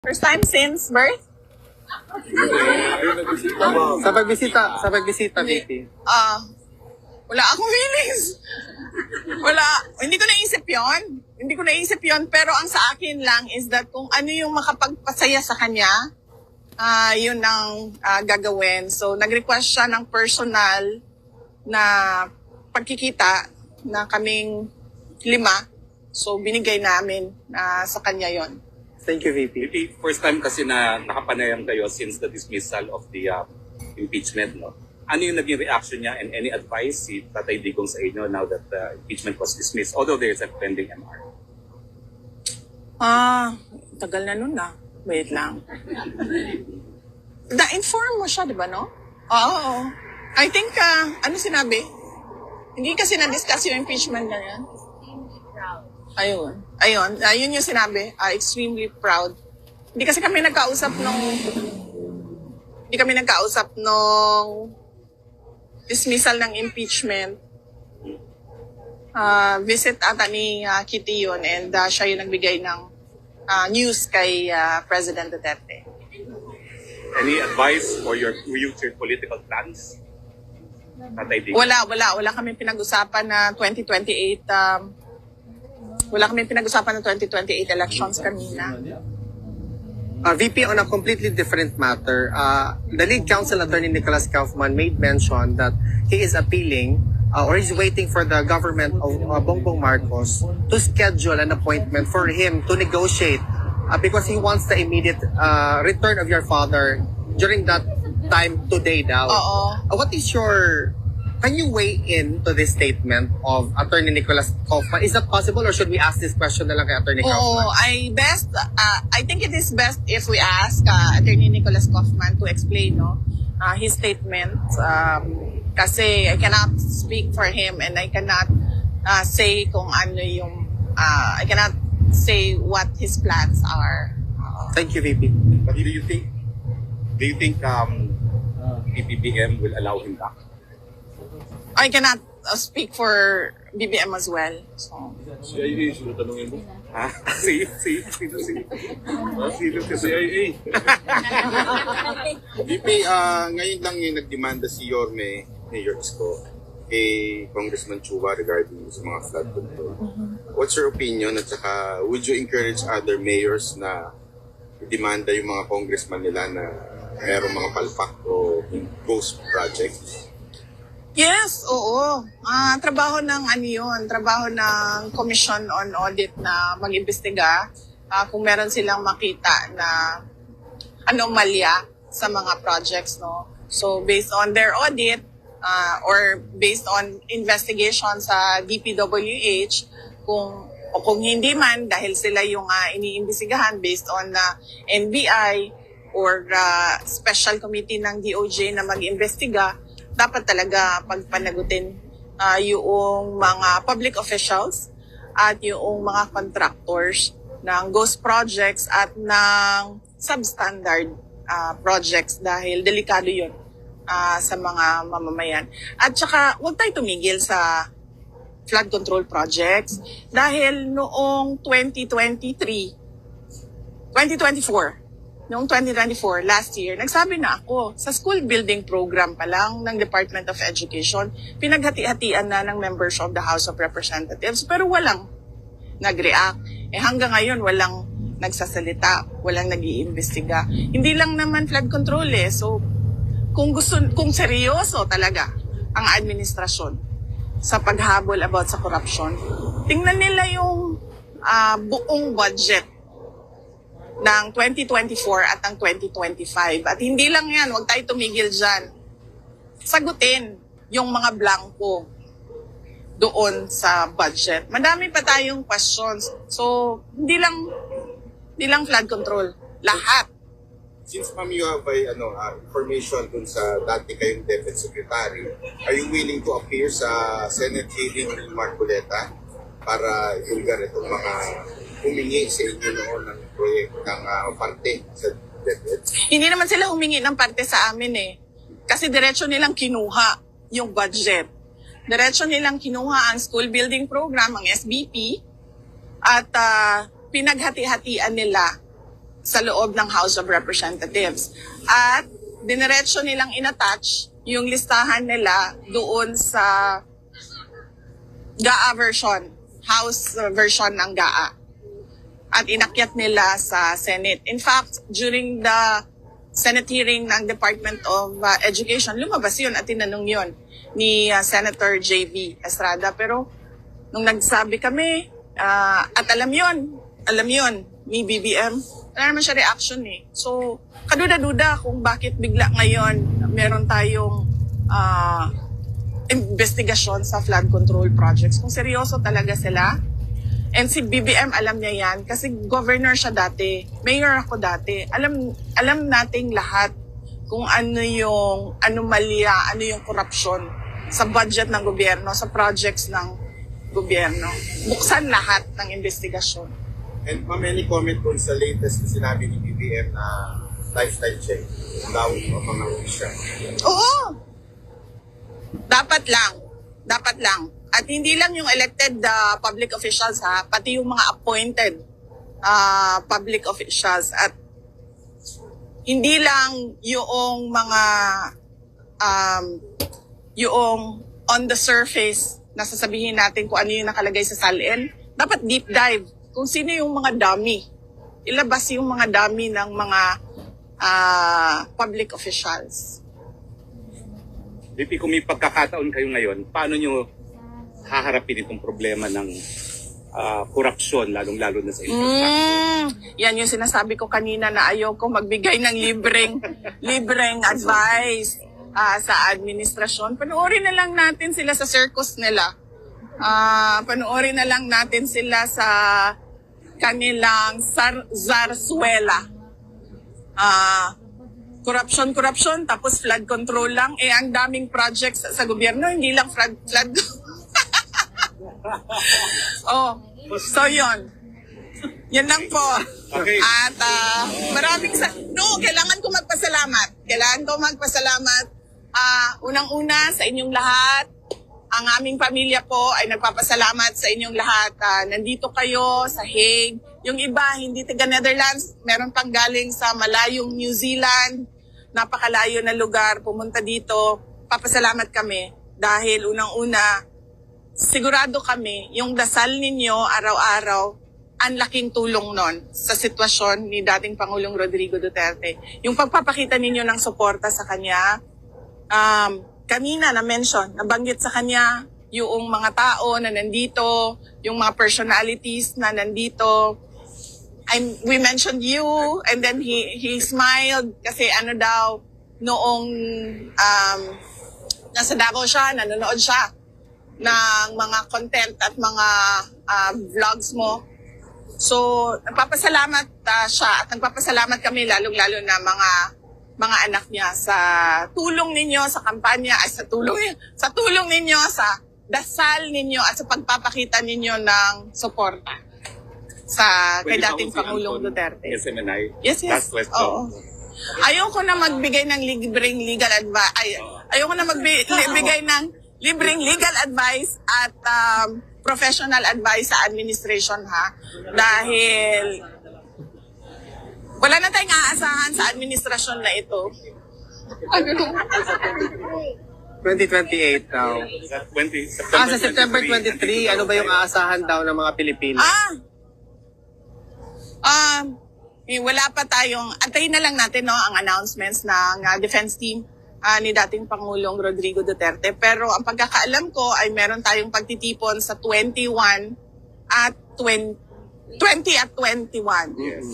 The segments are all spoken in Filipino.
First time since birth? Sa pagbisita, sa pagbisita, VP. Ah, wala akong feelings. Wala. Hindi ko naisip yon. Hindi ko naisip yon. Pero ang sa akin lang is that kung ano yung makapagpasaya sa kanya, ah yun ang ah, gagawin. So, nag-request siya ng personal na pagkikita na kaming lima. So, binigay namin na sa kanya yon. Thank you, VP. Maybe first time kasi na nakapanayam kayo since the dismissal of the uh, impeachment, no? Ano yung naging reaction niya and any advice si Tatay Digong sa inyo now that the impeachment was dismissed, although there is a pending MR? Ah, tagal na nun na. Wait lang. Na-inform mo siya, di ba, no? Oo. I think, ah, ano sinabi? Hindi kasi na-discuss yung impeachment na yan. Ayun. Ayun. Ayun yung sinabi. Ah, extremely proud. Hindi kasi kami nagkausap nung... Hindi kami nagkausap nung dismissal ng impeachment. Ah, visit ata ni ah, Kitty yun and ah, siya yung nagbigay ng ah, news kay ah, President Duterte. Any advice for your future political plans? Wala, wala. Wala kami pinag-usapan na 2028. Um, wala kami pinag-usapan na 2028 elections kanina. Uh, VP, on a completely different matter, uh, the lead counsel attorney Nicholas Kaufman made mention that he is appealing uh, or he's waiting for the government of uh, Bongbong Marcos to schedule an appointment for him to negotiate uh, because he wants the immediate uh, return of your father during that time today daw. Oo. Uh, what is your can you weigh in to this statement of Attorney Nicholas Kaufman? Is that possible or should we ask this question na lang kay Attorney Oo, Kaufman? I best, uh, I think it is best if we ask uh, Attorney Nicholas Kaufman to explain no, uh, his statement. Um, kasi I cannot speak for him and I cannot uh, say kung ano yung, uh, I cannot say what his plans are. Uh, Thank you, VP. But do you think, do you think um, PPBM will allow him back? I cannot uh, speak for BBM as well. So, CIA, sino tanungin mo? Ha? si, si, sino, si, sino, si, CIA. VP, ah ngayon lang yung nagdemanda si Yorme, Mayor Isko, kay Congressman Chuba regarding sa mga flood control. What's your opinion at saka would you encourage other mayors na demanda yung mga congressman nila na mayroong mga palpak o ghost projects? Yes, oo. Ah, trabaho ng ano yun, trabaho ng Commission on Audit na mag-imbestiga ah, kung meron silang makita na anomalya sa mga projects, no? So, based on their audit ah, or based on investigation sa DPWH, kung o kung hindi man dahil sila yung ah, iniimbestigahan based on na NBI or ah, special committee ng DOJ na mag-imbestiga, dapat talaga pagpanagutin ah, yung mga public officials at yung mga contractors ng ghost projects at ng substandard ah, projects dahil delikado yun ah, sa mga mamamayan. At saka, huwag tayo tumigil sa flood control projects dahil noong 2023, 2024, noong 2024, last year, nagsabi na ako, sa school building program pa lang ng Department of Education, pinaghati-hatian na ng members of the House of Representatives, pero walang nag-react. Eh hanggang ngayon, walang nagsasalita, walang nag-iimbestiga. Hindi lang naman flood control eh. So, kung gusto, kung seryoso talaga ang administrasyon sa paghabol about sa corruption, tingnan nila yung ah, buong budget ng 2024 at ng 2025. At hindi lang yan, huwag tayo tumigil dyan. Sagutin yung mga blanco doon sa budget. Madami pa tayong questions. So, hindi lang hindi lang flood control. Lahat. Since ma'am you have ay, ano, ah, information dun sa dati kayong Defense Secretary, are you willing to appear sa Senate hearing ni Marcoleta para ilgar itong mga humingi sa inyo noon ng proyekto ng ah, parte sa DepEd? Hindi naman sila humingi ng parte sa amin eh. Kasi diretso nilang kinuha yung budget. Diretso nilang kinuha ang school building program, ang SBP, at ah, pinaghati-hatian nila sa loob ng House of Representatives. At diniretso nilang inattach yung listahan nila doon sa GAA version, House uh, version ng GAA. At inakyat nila sa Senate. In fact, during the Senate hearing ng Department of uh, Education, lumabas yun at tinanong yun ni uh, Senator J.V. Estrada. Pero nung nagsabi kami, ah, at alam yun, alam yun, ni BBM, wala naman siya reaction eh. So, kaduda-duda kung bakit bigla ngayon meron tayong ah, investigasyon sa flood control projects. Kung seryoso talaga sila, and si BBM alam niya yan kasi governor siya dati, mayor ako dati. Alam alam nating lahat kung ano yung anomalya, ano yung korupsyon sa budget ng gobyerno, sa projects ng gobyerno. Buksan lahat ng investigasyon. And ma'am, any comment po sa latest na sinabi ni BBM na lifestyle check daw ang mga official? Oo. Dapat lang. Dapat lang. At hindi lang yung elected uh, public officials ha, pati yung mga appointed uh, public officials at hindi lang yung mga um, yung on the surface na sasabihin natin kung ano yung nakalagay sa salin. Dapat deep dive kung sino yung mga dummy. Ilabas yung mga dummy ng mga ah, public officials. VP, kung may pagkakataon kayo ngayon, paano nyo haharapin itong problema ng ah, korupsyon, lalong-lalo na sa infrastructure? Mm, yan yung sinasabi ko kanina na ayaw ko magbigay ng libreng libreng advice ah, sa administrasyon. Panoorin na lang natin sila sa circus nila. Ah, panoorin na lang natin sila sa kanilang sar- zarzuela. Ah, corruption, corruption, tapos flood control lang. Eh, ang daming projects sa, sa gobyerno, hindi lang flood, flood. oh, so yon. Yan lang po. Okay. At ah, maraming sa... No, kailangan ko magpasalamat. Kailangan ko magpasalamat. Ah, unang-una sa inyong lahat. Ang aming pamilya po ay nagpapasalamat sa inyong lahat. Ah, nandito kayo sa Hague. Yung iba, hindi taga Netherlands. Meron pang galing sa malayong New Zealand. Napakalayo na lugar. Pumunta dito. Papasalamat kami. Dahil unang-una, sigurado kami, yung dasal ninyo araw-araw, ang laking tulong nun sa sitwasyon ni dating Pangulong Rodrigo Duterte. Yung pagpapakita ninyo ng suporta sa kanya, um, kanina na-mention, nabanggit sa kanya yung mga tao na nandito, yung mga personalities na nandito. I'm, we mentioned you, and then he, he smiled kasi ano daw, noong um, nasa Davao siya, nanonood siya ng mga content at mga ah, vlogs mo. So, nagpapasalamat ah, siya at nagpapasalamat kami lalong-lalo na mga mga anak niya sa tulong ninyo sa kampanya ay sa tulong sa tulong ninyo sa dasal ninyo at sa pagpapakita ninyo ng suporta sa kay Pwede ba dating Pangulong Duterte. SMNI? Yes, yes. Last question. Oo. Ayoko na magbigay ng libreng legal advice. Ay, ayoko na magbigay ng libreng legal advice at um, professional advice sa administration ha. Dahil wala na tayong aasahan sa administrasyon na ito. 2028 daw. Sa 20, Ah, sa September 23, ano ba yung aasahan daw ng mga Pilipino? Ah! Um, eh, wala pa tayong, antayin na lang natin no, ang announcements ng uh, defense team ah, ni dating Pangulong Rodrigo Duterte. Pero ang pagkakaalam ko ay meron tayong pagtitipon sa 21 at 20, 20 at 21. Yes.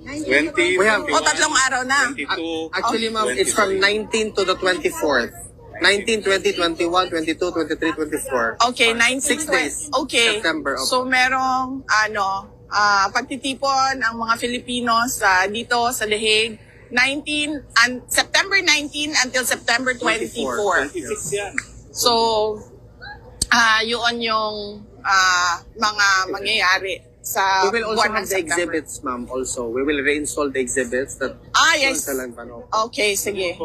20, We have- O tatlong araw na. 22, Actually, ma'am, it's from 19 to the 24th. 19, 20, 21, 22, 23, 24. Okay, 19 Six days. Okay. September, opo. So merong ano, ah pagtitipon ang mga Filipino sa dito sa The Hague 19 and September 19 until September 24. 26 yan. So ah yun yung ah mga mangyayari sa We will also buwan ng have the September. exhibits, ma'am, also. We will reinstall the exhibits that Ah, yes. Sa Lanvano. Okay, sige.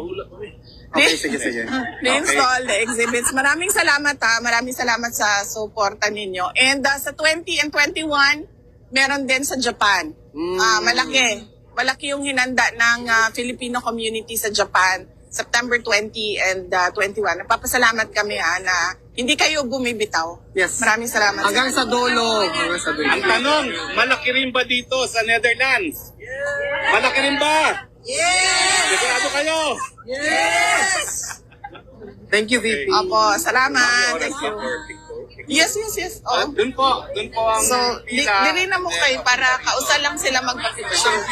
Okay, sige, sige. Na-install the exhibits. Maraming salamat ha. Maraming salamat sa suporta ninyo. And uh, sa 20 and 21, meron din sa Japan. Mm. Ah, malaki. Malaki yung hinanda ng ah, Filipino community sa Japan September 20 and ah, 21. Napapasalamat kami ha na hindi kayo bumibitaw. Yes. Maraming salamat. Hanggang sa dulo. Hanggang sa dulo. Ang tanong, malaki rin ba dito sa Netherlands? Malaki rin ba? Yes! Sigurado kayo? Thank you, VP. Opo, salamat. Thank you. Yes, yes, yes. Ah, Oh. dun po, dun po ang So, di, pila. di rin na mo kayo para kausal lang sila magpapicture.